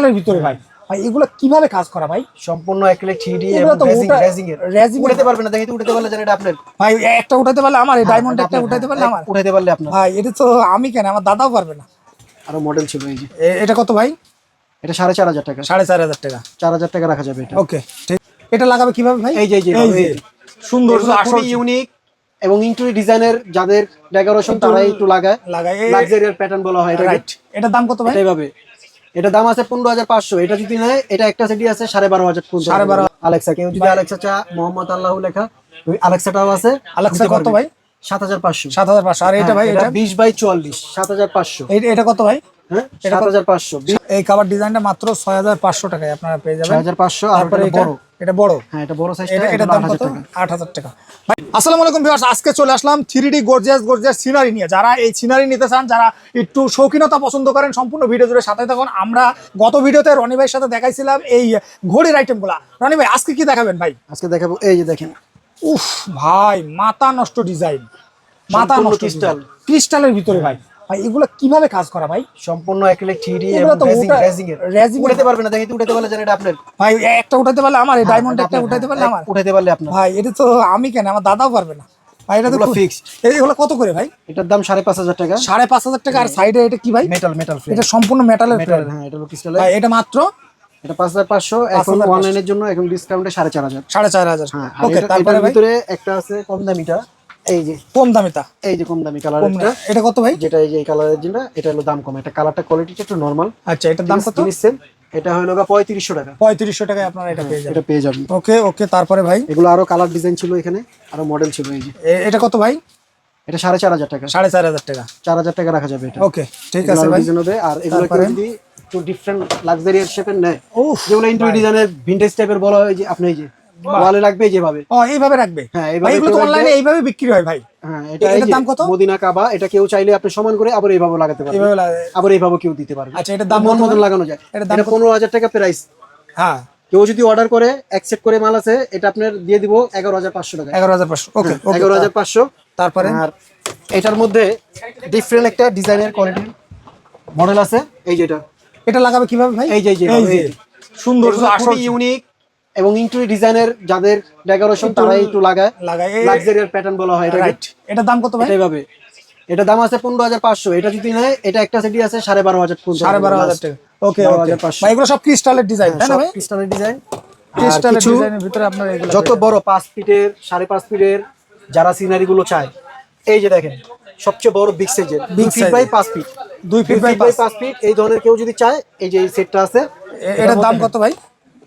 ক্রিস্টালের ভিতরে ভাই। ভাই এগুলো কীভাবে কাজ করা ভাই? সম্পূর্ণ অ্যাক্রিলিক 3D এগুলো এবং রেজিং রেজিং উঠাতে পারবেন না দেখি উঠাতে পারলে জানেন এটা আপনার ভাই একটা উঠাতে পারলে আমার ডায়মন্ড একটা উঠাতে পারলে হ্যাঁ, আমার। উঠাতে পারলে আপনার। ভাই এটা তো আমি কেন আমার দাদাও পারবে না। আরও মডেল ছিল এই যে। এটা কত ভাই? এটা সাড়ে চার হাজার টাকা। সাড়ে চার হাজার টাকা। চার হাজার টাকা রাখা যাবে এটা। ওকে ঠিক। এটা লাগাবে কীভাবে ভাই? এই যে এই যে এই এই। সুন্দর খুবই ইউনিক এবং ইন্টুরি ডিজাইনের যাদের ডেকোরেশন তারাই একটু লাগায়। লাগায়। লাক্সারিয়ার প্যাটার্ন বলা হয় রাইট এটার দাম কত ভাই? এটাই ভাবে। এটা দাম আছে পনেরো হাজার পাঁচশো। এটা যদি নেয় এটা একটা সেটি আছে সাড়ে বারো হাজার সাড়ে বারো। আলেক্সা কেউ যদি আলেক্সা চা মোহাম্মদ আল্লাহ লেখা। ওই আলেক্সাটাও আছে। আলেক্সা কত ভাই? সাত হাজার পাঁচশো। সাত হাজার পাঁচশো। আর এটা ভাই এটা বিশ বাই চুয়াল্লিশ সাত হাজার পাঁচশো। এটা কত ভাই? হ্যাঁ সাত হাজার পাঁচশো। এই কাবার ডিজাইনটা মাত্র ছয় হাজার পাঁচশো টাকায় আপনারা পেয়ে ছয় যাবেন হাজার পাঁচশো আর বড়। এটা বড়। হ্যাঁ এটা বড় সাইজ এটা এটা দাম কত? টাকা। আট হাজার টাকা। ভাই আসসালামু আলাইকুম ভিউয়ার্স আজকে চলে আসলাম three D gorgeous gorgeous scenery নিয়ে। যারা এই সিনারি নিতে চান যারা একটু শৌখিনতা পছন্দ করেন সম্পূর্ণ ভিডিও জুড়ে সাথে থাকুন। আমরা গত ভিডিওতে রনি ভাইয়ের সাথে দেখাইছিলাম এই ঘড়ির আইটেমগুলা রনি ভাই আজকে কি দেখাবেন ভাই? আজকে দেখাবো এই যে দেখেন। উফ ভাই মাথা নষ্ট ডিজাইন মাথা নষ্ট crystal। ক্রিস্টালের ভিতরে ভাই। ভাই এগুলো কীভাবে কাজ করা ভাই? সম্পূর্ণ অ্যাক্রিলিক 3D এগুলো এবং রেজিং রেজিং উঠাতে পারবেন না দেখি উঠাতে পারলে জানেন এটা আপনার ভাই একটা উঠাতে পারলে আমার ডায়মন্ড একটা আপনার, উঠাতে পারলে হ্যাঁ, আমার। উঠাতে পারলে আপনার। ভাই এটা তো আমি কেন আমার দাদাও পারবে না। ভাই এটা তো এগুলো খুব- fixed। এই- এগুলো কত করে ভাই? এটার দাম সাড়ে পাঁচ হাজার টাকা। সাড়ে পাঁচ হাজার টাকা আর সাইডে এটা কি ভাই? মেটাল মেটাল এটা সম্পূর্ণ মেটালের মেটাল হ্যাঁ এটা ক্রিস্টাল ভাই এটা মাত্র? এটা পাঁচ হাজার পাঁচশো এখন অনলাইনের জন্য এখন ডিসকাউন্টে সাড়ে চার হাজার। সাড়ে চার হাজার। হ্যাঁ ওকে তারপরে ভিতরে একটা আছে কম দামিটা। এই যে কম এই যে কম দামি কালার এটা কত ভাই? যেটা এই যে এই কালারের যেটা এটা হলো দাম কম। এটা কালারটা কোয়ালিটিটা একটু নরমাল আচ্ছা এটার দাম কত? সেম এটা হলো গা পঁয়ত্রিশশো টাকা। পঁয়ত্রিশশো টাকায় আপনারা এটা পেয়ে যাবেন। এটা পেয়ে যাবেন। ওকে ওকে তারপরে ভাই? এগুলো আরও কালার ডিজাইন ছিল এখানে আরও মডেল ছিল এই যে। এটা কত ভাই? এটা সাড়ে চার হাজার টাকা। সাড়ে চার হাজার টাকা। চার হাজার টাকা রাখা যাবে এটা। ওকে ঠিক আছে ভাই। ডিজাইন হবে। আর এগুলো যদি একটু ডিফারেন্ট লাক্সারিয়ার শেপের নেয় যেগুলো ইন্টারি ডিজাইনের ভিন্টেজ টাইপের বলা হয় যে আপনি এই যে ওয়ালে রাখবে যেভাবে। ও এইভাবে রাখবে? হ্যাঁ, এগুলো তো অনলাইনে এইভাবে বিক্রি হয় ভাই। হ্যাঁ এটা দাম কত? মদিনা কাবা এটা কেউ চাইলে আপনি সমান করে আবার এইভাবে লাগাতে পারবেন। এইভাবে। আবার এইভাবে কেউ দিতে পারবে। আচ্ছা এটার দাম মতন লাগানো যায়। এটা পনেরো হাজার টাকা প্রাইস হ্যাঁ। কেউ যদি অর্ডার করে অ্যাকসেপ্ট করে মাল আছে এটা আপনার দিয়ে দিব এগারো হাজার পাঁচশো টাকা এগারো হাজার পাঁচশো। ওকে ওকে এগারো হাজার পাঁচশো। তারপরে? আর এটার মধ্যে ডিফারেন্ট একটা ডিজাইনের কোয়ালিটির মডেল আছে। এই যেটা এটা। লাগাবে কীভাবে ভাই? এই যে, এই যে। সুন্দর আসল ইউনিক এবং ইন্টুরি ডিজাইনের যাদের ডেকোরেশন তারাই একটু লাগায়। লাগায়। লাক্সারিয়ার প্যাটার্ন বলা হয় রাইট এটার দাম কত ভাই? এটাই ভাবে। এটা দাম আছে পনেরো হাজার পাঁচশো। এটা যদি নেয় এটা একটা সেটি আছে সাড়ে বারো হাজার সাড়ে বারো হাজার টাকা। ওকে এগুলো সব ক্রিস্টালের ডিজাইন ক্রিস্টালের ডিজাইন ক্রিস্টালের ডিজাইনের ভিতরে আপনার এগুলো যত বড় পাঁচ ফিটের সাড়ে পাঁচ ফিটের যারা সিনারি গুলো চায় এই যে দেখেন সবচেয়ে বড় বিগ সাইজের দুই ফিট বাই পাঁচ ফিট দুই ফিট বাই বাই পাঁচ ফিট এই ধরনের কেউ যদি চায় এই যে এই সেটটা আছে এটার দাম কত ভাই?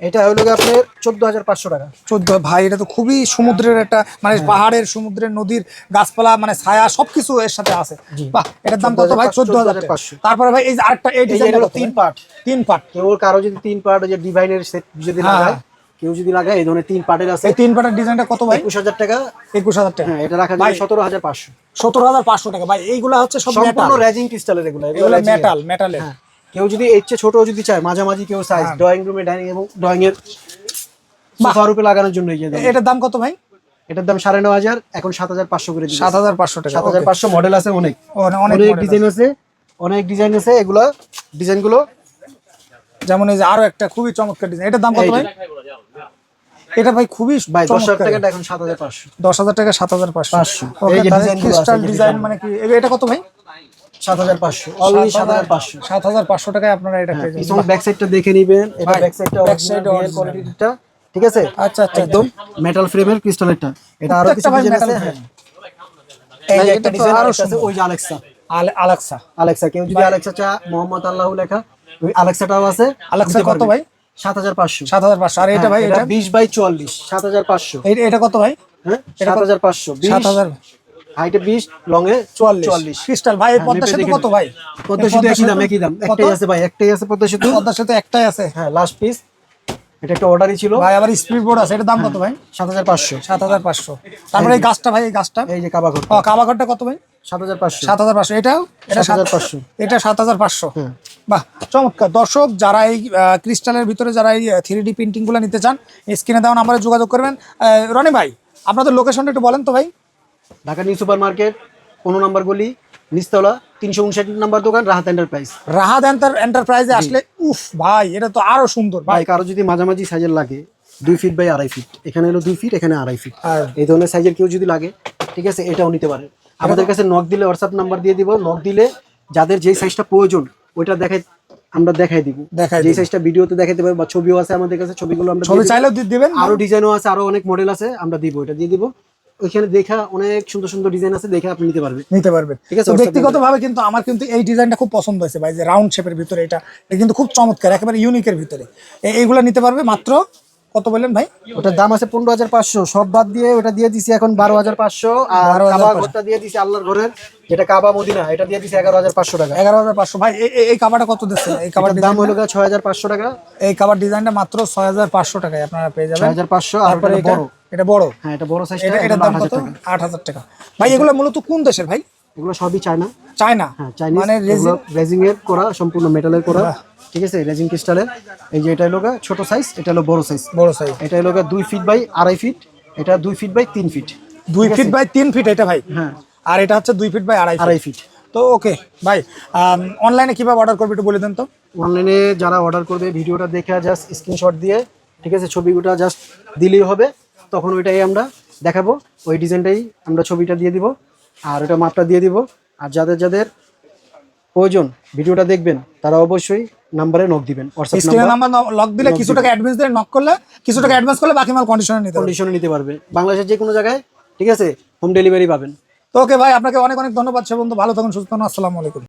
এটা হলো আপনার চোদ্দ হাজার পাঁচশো টাকা। চোদ্দ ভাই এটা তো খুবই সমুদ্রের একটা মানে পাহাড়ের সমুদ্রের নদীর গাছপালা মানে ছায়া সবকিছু এর সাথে আছে। বাহ এটার দাম কত ভাই? চোদ্দ হাজার পাঁচশো তারপরে ভাই এই আরেকটা এই এটা হলো তিন পার্ট। তিন পার্ট। কেউ কারও যদি তিন পার্ট যে ডিভাইনের সেট যদি হ্যাঁ, লাগায় হ্যাঁ। কেউ যদি লাগায় এই ধরনের তিন পার্টের আছে। এই তিন পার্টের ডিজাইনটা কত ভাই? একুশ হাজার টাকা। একুশ হাজার টাকা। হ্যাঁ এটা রাখা ভাই, সতেরো হাজার পাঁচশো। সতেরো হাজার পাঁচশো টাকা। ভাই এইগুলা হচ্ছে সব মেটাল সম্পূর্ণ রেজিং ক্রিস্টালের এগুলো এগুলো মেটাল মেটালের হ্যাঁ। কেউ যদি এর চেয়ে ছোট যদি চায় মাঝামাঝি কেউ সাইজ। ড্রয়িং রুমে ডাইনিং এবং ড্রয়িং এর সোফা রূপে লাগানোর জন্য এই যে এটার দাম কত ভাই? এটার দাম সাড়ে ন হাজার এখন সাত হাজার পাঁচশো করে সাত হাজার পাঁচশো টাকা সাত হাজার পাঁচশো মডেল আছে অনেক। অনেক ডিজাইন আছে। অনেক ডিজাইন আছে এগুলা ডিজাইনগুলো যেমন এই যে আরও একটা খুবই চমৎকার ডিজাইন এটার দাম কত ভাই? এটা ভাই খুবই ভাই দশ হাজার চমৎকার। টাকাটা এখন সাত হাজার পাঁচশো। দশ হাজার টাকা সাত হাজার পাঁচশো। 500 এই যে ক্রিস্টাল ডিজাইন মানে কি? এটা কত ভাই? সাত হাজার পাঁচশো। অলরেডি সাত হাজার পাঁচশো। সাত হাজার পাঁচশো টাকায় আপনারা এটা পেয়ে যাবেন। ব্যাক সাইডটা দেখে নিবেন। এটা ব্যাক সাইডটা back side কোয়ালিটিটা ঠিক আছে? আচ্ছা আচ্ছা একদম মেটাল ফ্রেমের ক্রিস্টালেরটা এটা আরও কিছু ডিজাইন আছে? হ্যাঁ এই যে একটা একটা ডিজাইন ডিজাইন আরও আছে ওই যে আলেক্সা। আলেক্সা। আলেক্সা কেউ যদি আলেক্সা চা মোহাম্মদ আল্লাহ লেখা। ওই আলেক্সাটাও আছে আলেক্সা কত ভাই? সাত হাজার পাঁচশো। সাত হাজার পাঁচশো। আর এটা ভাই এটা বিশ বাই চুয়াল্লিশ সাত হাজার পাঁচশো। এটা কত ভাই? হ্যাঁ সাত হাজার পাঁচশো সাত হাজার। হাইটে বিশ লং এ চুয়াল্লিশ। চুয়াল্লিশ। ক্রিস্টাল ভাই হ্যাঁ, পদ্মা সেতু কত ভাই? পদ্মা সেতু একই দাম একই দাম। একটাই আছে ভাই একটাই আছে পদ্মা সেতু পদ্মা সেতু একটাই আছে। হ্যাঁ লাস্ট পিস এটা একটা অর্ডারই ছিল। ভাই আবার স্পিড বোর্ড আছে এটার দাম কত ভাই? সাত হাজার পাঁচশো। সাত হাজার পাঁচশো। তারপরে এই গাছটা ভাই এই গাছটা? এই যে কাবা ঘর ও কাবাঘরটা কত ভাই? সাত হাজার পাঁচশো। সাত হাজার পাঁচশো। এটাও? এটা সাত 7,500 এটা সাত হাজার পাঁচশো। হ্যাঁ। বাহ চমৎকার। দর্শক যারা এই ক্রিস্টালের ভিতরে যারা এই থ্রি ডি প্রিন্টিংগুলো নিতে চান স্ক্রিনে দেওয়া নাম্বারে যোগাযোগ করবেন। আহ, রনি ভাই আপনাদের লোকেশনটা একটু বলেন তো ভাই। ঢাকা নিউ সুপার মার্কেট পনেরো নম্বর গলি নিস্তলা তিনশো উনষাট নাম্বার দোকান রাহাত এন্টারপ্রাইজ রাহাত এন্টারপ্রাইজে আসলে উফ ভাই এটা তো আরও সুন্দর ভাই। কারও যদি মাঝামাঝি সাইজের লাগে দুই ফিট বাই আড়াই ফিট এখানে হলো দুই ফিট এখানে আড়াই ফিট এই ধরনের সাইজের কেউ যদি লাগে ঠিক আছে এটাও নিতে পারে। আমাদের কাছে নক দিলে হোয়াটসঅ্যাপ নাম্বার দিয়ে দিব। নক দিলে যাদের যেই সাইজটা প্রয়োজন ওইটা দেখাই আমরা দেখাই দিব। যেই দিবেন। সাইজটা ভিডিওতে দেখাতে পারব বা ছবিও আছে আমাদের কাছে ছবিগুলো আমরা ছবি। চাইলেও দিবেন। আরও ডিজাইনও আছে আরও অনেক মডেল আছে আমরা দিব এটা দিয়ে দিব। ওইখানে দেখা অনেক সুন্দর সুন্দর ডিজাইন আছে দেখে আপনি নিতে পারবেন। নিতে পারবেন। ঠিক আছে, ব্যক্তিগতভাবে কিন্তু আমার কিন্তু এই ডিজাইনটা খুব পছন্দ হয়েছে ভাই যে রাউন্ড শেপের ভিতরে এটা কিন্তু খুব চমৎকার একেবারে ইউনিকের ভিতরে। এইগুলো নিতে পারবে মাত্র কত বললেন ভাই? ওটার দাম আছে পনেরো হাজার পাঁচশো সব বাদ দিয়ে ওটা দিয়ে দিছি এখন বারো হাজার পাঁচশো আর 12,500 কাবা ঘরটা দিয়ে দিছি আল্লাহর ঘরের যেটা কাবা মদিনা এটা দিয়ে দিছি এগারো হাজার পাঁচশো টাকা। এগারো হাজার পাঁচশো। ভাই এই কাবারটা কত দিচ্ছে? এই কাবার দাম হলো ছয় হাজার পাঁচশো টাকা। এই কাবার ডিজাইনটা মাত্র ছয় হাজার পাঁচশো টাকায় আপনারা পেয়ে ছয় যাবেন হাজার পাঁচশো আর বড়। এটা বড়? হ্যাঁ এটা বড় সাইজটা এটা দাম কত? আট হাজার টাকা। ভাই এগুলো মূলত কোন দেশের ভাই? এগুলো সবই চায়না চায়না হ্যাঁ চাইনিজ মানে রেজিং এর করা সম্পূর্ণ মেটালের করা। ঠিক আছে? রেজিং ক্রিস্টালের। এই যে এটা হলো ছোট সাইজ এটা হলো বড় সাইজ বড় সাইজ এটা হলো গা দুই ফিট বাই আড়াই ফিট এটা দুই ফিট বাই তিন ফিট দুই ফিট বাই তিন ফিট এটা ভাই? হ্যাঁ। আর এটা হচ্ছে দুই ফিট বাই আড়াই ফিট আড়াই ফিট তো ওকে ভাই অনলাইনে কীভাবে অর্ডার করবে একটু বলে দেন তো। অনলাইনে যারা অর্ডার করবে ভিডিওটা দেখে জাস্ট স্ক্রিনশট দিয়ে ঠিক আছে ছবিটা জাস্ট দিলেই হবে। তখন ওইটাই আমরা দেখাবো। ওই ডিজাইনটাই আমরা ছবিটা দিয়ে দিব আর ওটা মাপটা দিয়ে দিব। আর যাদের যাদের প্রয়োজন ভিডিওটা দেখবেন তারা অবশ্যই নাম্বারে নক দিবেন হোয়াটসঅ্যাপ নাম্বার নাম্বার লক দিলে কিছু টাকা অ্যাডভান্স দিয়ে নক করলে কিছু টাকা অ্যাডভান্স করলে বাকি মাল কন্ডিশনে নিতে কন্ডিশনে নিতে পারবে বাংলাদেশের যে কোনো জায়গায় ঠিক আছে হোম ডেলিভারি পাবেন। তো ওকে ভাই আপনাকে অনেক অনেক ধন্যবাদ সে বন্ধু ভালো থাকুন সুস্থ থাকুন আসসালামু আলাইকুম।